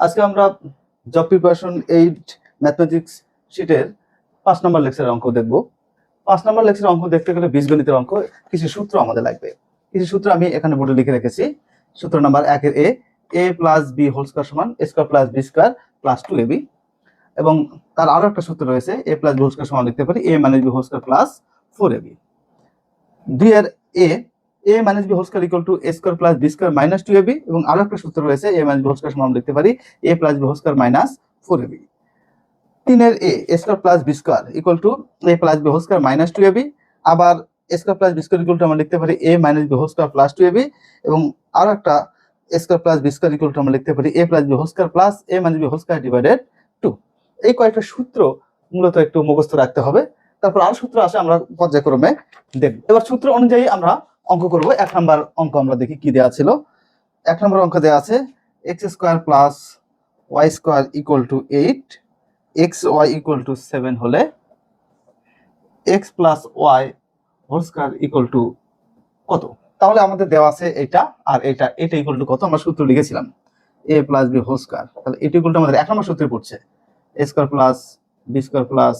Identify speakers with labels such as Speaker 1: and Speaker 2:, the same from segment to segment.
Speaker 1: আজকে আমরা job preparation eight mathematics শিটের পাঁচ নম্বর লেকচারের অঙ্ক দেখব। পাঁচ নম্বর লেকচারের অঙ্ক দেখতে গেলে বীজগণিতের অঙ্ক, কিছু সূত্র আমাদের লাগবে। কিছু সূত্র আমি এখানে বোর্ডে লিখে রেখেছি। সূত্র নাম্বার একের A A plus B whole square সমান A square plus B square plus two A B এবং তার আরও একটা সূত্র রয়েছে A plus B whole square সমান লিখতে পারি A minus B whole square plus four A B দুই এর A A minus B whole square equal to A square plus B square minus two A B এবং আরও একটা সূত্র রয়েছে A minus B whole square সমান লিখতে পারি A plus B whole square minus four A B তিনের A square plus B square equal to A plus B whole square minus two A B আবার square plus B square equal to আমরা লিখতে পারি A minus B whole square plus two A B এবং আরও একটা square plus B square equal to আমরা লিখতে পারি A plus B whole square plus A minus B whole square divided two এই কয়েকটা সূত্র মূলত একটু মুখস্থ রাখতে হবে। তারপর আরও সূত্র আসে আমরা পর্যায়ক্রমে দেখব। এবার সূত্র অনুযায়ী আমরা অঙ্ক করব। এক নাম্বার অঙ্ক আমরা দেখি কি দেওয়া ছিল? এক নম্বর অঙ্ক দেওয়া আছে X square plus Y square equal to eight X Y equal to seven হলে X plus Y whole square equal to কত? তাহলে আমাদের দেওয়া আছে এটা আর এটা এটা ইকুয়াল টু কত? আমরা সূত্র লিখেছিলাম A plus B whole square তাহলে এটা ইকুয়াল টু আমাদের এক নম্বর সূত্রে পড়ছে A square plus B square plus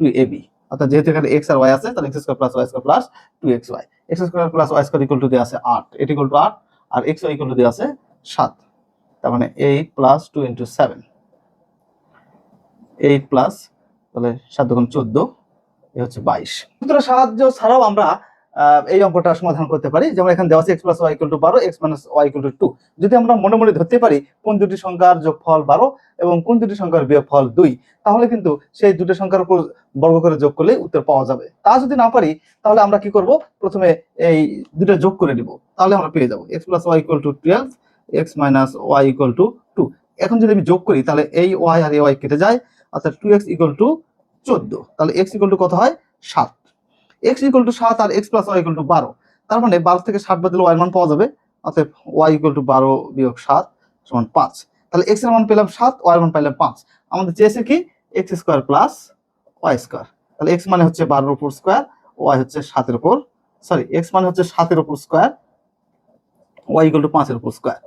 Speaker 1: two A B অর্থাৎ যেহেতু এখানে এক্স আর ওয়াই আছে, তাহলে X square plus Y square plus two X Y X square plus Y square equal to দিয়ে আছে আট এটি ইকুয়াল টু আট, আর এক্স ওয়াই ইকুয়াল টু দিয়ে আছে সাত। তার মানে eight plus two into seven eight plus তাহলে সাত দোকান চোদ্দ, এ হচ্ছে বাইশ। সূত্রের সাহায্য ছাড়াও আমরা এই অঙ্কটা সমাধান করতে পারি। যেমন এখানে দেওয়া আছে এক্স প্লাস ওয়াই টু বারো X minus Y to two যদি আমরা মনে মনে ধরতে পারি কোন দুটি সংখ্যার যোগফল বারো এবং কোন দুটি সংখ্যার বিয়োগফল দুই, তাহলে কিন্তু সেই দুটো সংখ্যার উপর বর্গ করে যোগ করলে উত্তর পাওয়া যাবে। তা যদি না পারি, তাহলে আমরা কি করব? প্রথমে এই দুটো যোগ করে নিব। তাহলে আমরা পেয়ে যাব। X plus Y to twelve X minus Y equal to two এখন যদি আমি যোগ করি, তাহলে এই ওয়াই আর এই ওয়াই কেটে যায়। অর্থাৎ টু এক্স ইকুয়াল টু চোদ্দ। তাহলে এক্স ইকুয়াল টু কত হয়? সাত। এক্স ইকুয়াল টু সাত আর X plus Y equal to বারো। তার মানে বারো থেকে ষাট বাদ দিলে ওয়াই মান পাওয়া যাবে। অর্থাৎ ওয়াই ইকুয়াল টু বারো বিয়োগ সাত সমান পাঁচ। তাহলে এক্সের মান পেলাম সাত ওয়াই মান পাইলাম পাঁচ। আমাদের চেয়েছে কি? X square plus Y square তাহলে এক্স মানে হচ্ছে বারোর উপর স্কোয়ার ওয়াই হচ্ছে সাতের উপর সরি এক্স মানে হচ্ছে সাতের উপর স্কোয়ার ওয়াই ইকুয়াল টু পাঁচের উপর স্কোয়ার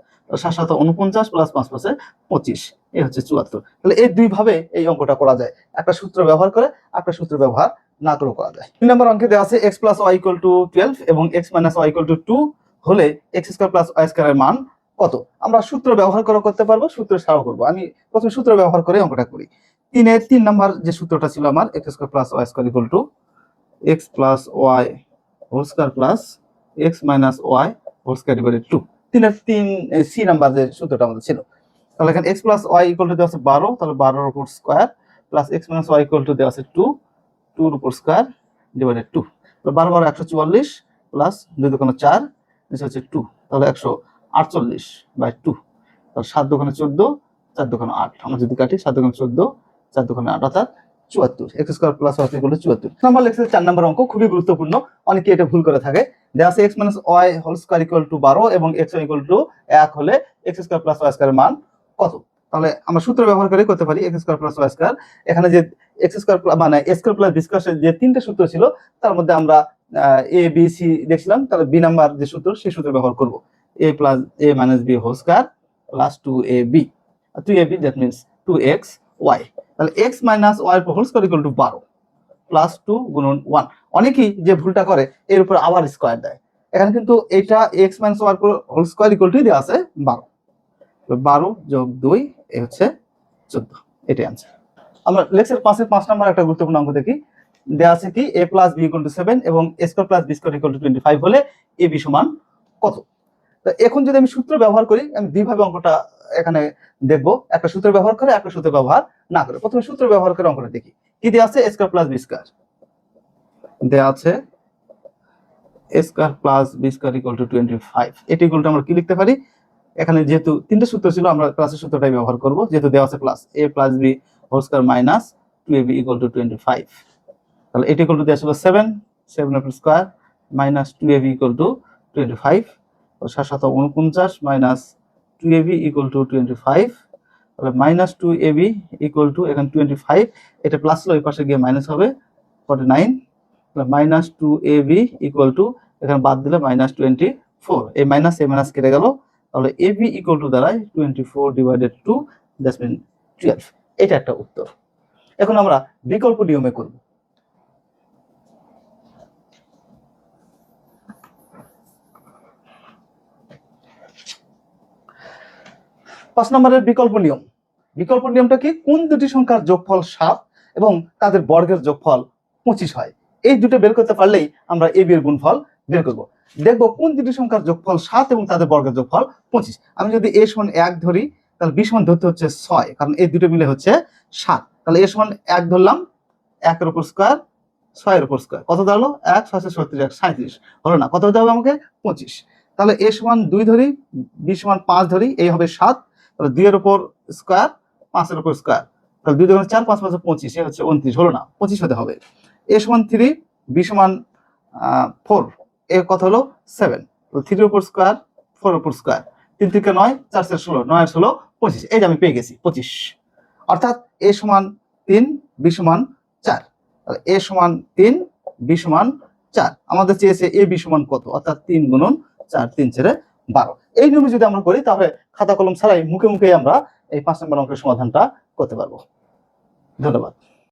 Speaker 1: সাত সাত উনপঞ্চাশ প্লাস পাঁচ পাঁচে পঁচিশ। এই হচ্ছে চুয়াত্তর। তাহলে এই দুইভাবে এই অঙ্কটা করা যায়। একটা সূত্র ব্যবহার করে, একটা সূত্র ব্যবহার না করেও করা যায়। তিন নম্বর অঙ্কে দেওয়া আছে X plus Y equal to twelve এবং X minus Y equal to two হলে এক্স স্কোয়ার প্লাস ওয়াই স্কোয়ারের মান কত? আমরা সূত্র ব্যবহার করে করতে পারব, সূত্র ছাড়াও করব। আমি প্রথমে সূত্র ব্যবহার করে অঙ্কটা করি। তিনের তিন নম্বর যে সূত্রটা ছিল আমার X square plus Y square equal to X plus Y whole square plus X minus Y whole square divided two তিনের তিন সি নাম্বার যে সূত্রটা আমাদের ছিল। তাহলে এখানে X plus Y equal to দেওয়া আছে বারো, তাহলে বারোর উপর square plus X minus Y equal to দেওয়া আছে টু টুর উপর স্কোয়ার ডিভাইডেড টু বারো বারো একশো চুয়াল্লিশ প্লাস দুই দোকানে চার, নিচে হচ্ছে টু তাহলে একশো আটচল্লিশ বাই টু তাহলে সাত দোকানে চোদ্দ, চার দোকানে আট। আমরা যদি কাটি সাত দোকানে চোদ্দ, চার দোকানে আট, অর্থাৎ চুয়াত্তর। X square plus y two চুয়াত্তর। নাম্বার লেখছে চার নাম্বার অঙ্ক, খুবই গুরুত্বপূর্ণ। অনেকে এটা ভুল করে থাকে। দেওয়া আছে x minus y whole square equal to বারো এবং এক্স ইকুয়াল টু এক হলে এক্স স্কোয়ার প্লাস ওয়াই স্কোয়ারের মান কত? তাহলে আমরা সূত্র ব্যবহার করে করতে পারি x square plus y square এখানে যে এক্স স্কোয়ার মানে স্কোয়ার প্লাস বি স্কোয়ার যে তিনটে সূত্র ছিল, তার মধ্যে আমরা এ বি সি দেখছিলাম, তাহলে বি নাম্বার যে সূত্র, সেই সূত্র ব্যবহার করব। A plus a minus b whole square plus two a b two a b that means two x y তাহলে x minus y whole square equal to বারো প্লাস টু গুণন ওয়ান অনেকেই যে ভুলটা করে, এর উপর আবার স্কোয়ার দেয়। এখানে কিন্তু এটা x minus y whole square equal to দেওয়া আছে বারো বারো যোগ দুই, এ হচ্ছে চোদ্দ। এটাই আনসার আমরা লেকচার পাঁচের পাঁচ নাম্বার একটা গুরুত্বপূর্ণ অঙ্ক দেখি। দেওয়া আছে কি a plus b equal to seven এবং a square plus b square equal to twenty five হলে এ বি সমান কত? এখন যদি আমি সূত্র ব্যবহার করি, আমি দুইভাবে অঙ্কটা এখানে দেখব। একটা সূত্র ব্যবহার করে, একটা সূত্র ব্যবহার না করে। প্রথমে সূত্র ব্যবহার করে অঙ্কটা দেখি। কি দেওয়া আছে? স্কোয়ার প্লাস বি স্কোয়ার দেওয়া আছে square plus b square equal to twenty five এটি ইকুয়াল টু আমরা কি লিখতে পারি? এখানে যেহেতু তিনটে সূত্র ছিল, আমরা প্লাসের সূত্রটাই ব্যবহার করব। যেহেতু দেওয়া আছে plus a plus b whole square minus two a b equal to twenty five তাহলে এটি ইকুয়াল টু দেওয়া ছিল seven seven f square minus two a b equal to twenty five সাত সাত উনপঞ্চাশ minus two a b equal to twenty five তাহলে minus two a b equal to এখানে twenty five এটা প্লাস হলে ওই পাশে গিয়ে মাইনাস হবে forty nine minus two a b equal to এখানে বাদ দিলে মাইনাস টোয়েন্টি ফোর এই মাইনাস এ মাইনাস কেটে গেল। তাহলে এ বি ইকুয়াল টু দাঁড়ায় twenty four divided two that's mean twelve এটা একটা উত্তর। এখন আমরা বিকল্প নিয়মে করব। পাঁচ নম্বরের বিকল্প নিয়ম। বিকল্প নিয়মটা কি? কোন দুটি সংখ্যার যোগফল সাত এবং তাদের বর্গের যোগফল পঁচিশ হয়। এই দুটো বের করতে পারলেই আমরা এ বি এর গুণফল বের করব। দেখব কোন দুটি সংখ্যার যোগফল সাত এবং তাদের বর্গের যোগফল পঁচিশ। আমি যদি এ সমান এক ধরি তাহলে বি সমান ধরতে হচ্ছে ছয় কারণ এই দুটো মিলে হচ্ছে সাত। তাহলে এ সমান এক ধরলাম একের উপর স্কোয়ার ছয়ের উপর স্কোয়ার। কত দাঁড়াল? এক ছয়শো ছত্রিশ এক সাঁত্রিশ হলো না। কত হতে হবে আমাকে? পঁচিশ। তাহলে এ সমান দুই ধরি বি সমান পাঁচ ধরি এই হবে সাত। তাহলে দুইয়ের উপর স্কোয়ার পাঁচের উপর স্কোয়ার। তাহলে দুই ধরনের চার পাঁচ পাঁচ পঁচিশ এ হচ্ছে উনত্রিশ। হলো না। পঁচিশ হতে হবে। এ সমান থ্রি বি সমান ফোর। এর কথা হলো সেভেন থ্রির উপর স্কোয়ার ফোর উপর স্কোয়ার তিন থেকে নয়, চার চার ষোলো, নয় ষোলো, পঁচিশ। এই যে আমি পেয়ে গেছি, পঁচিশ। অর্থাৎ এ সমান তিন, বি সমান চার। এ সমান তিন, বি সমান চার। আমাদের চেয়েছে এ, বি সমান কত? অর্থাৎ তিন গুণন চার, তিন ছেড়ে বারো। এই নিয়মে যদি আমরা করি, তাহলে খাতা কলম ছাড়াই মুখে মুখে আমরা এই পাঁচ নম্বর অঙ্কের সমাধানটা করতে পারব। ধন্যবাদ।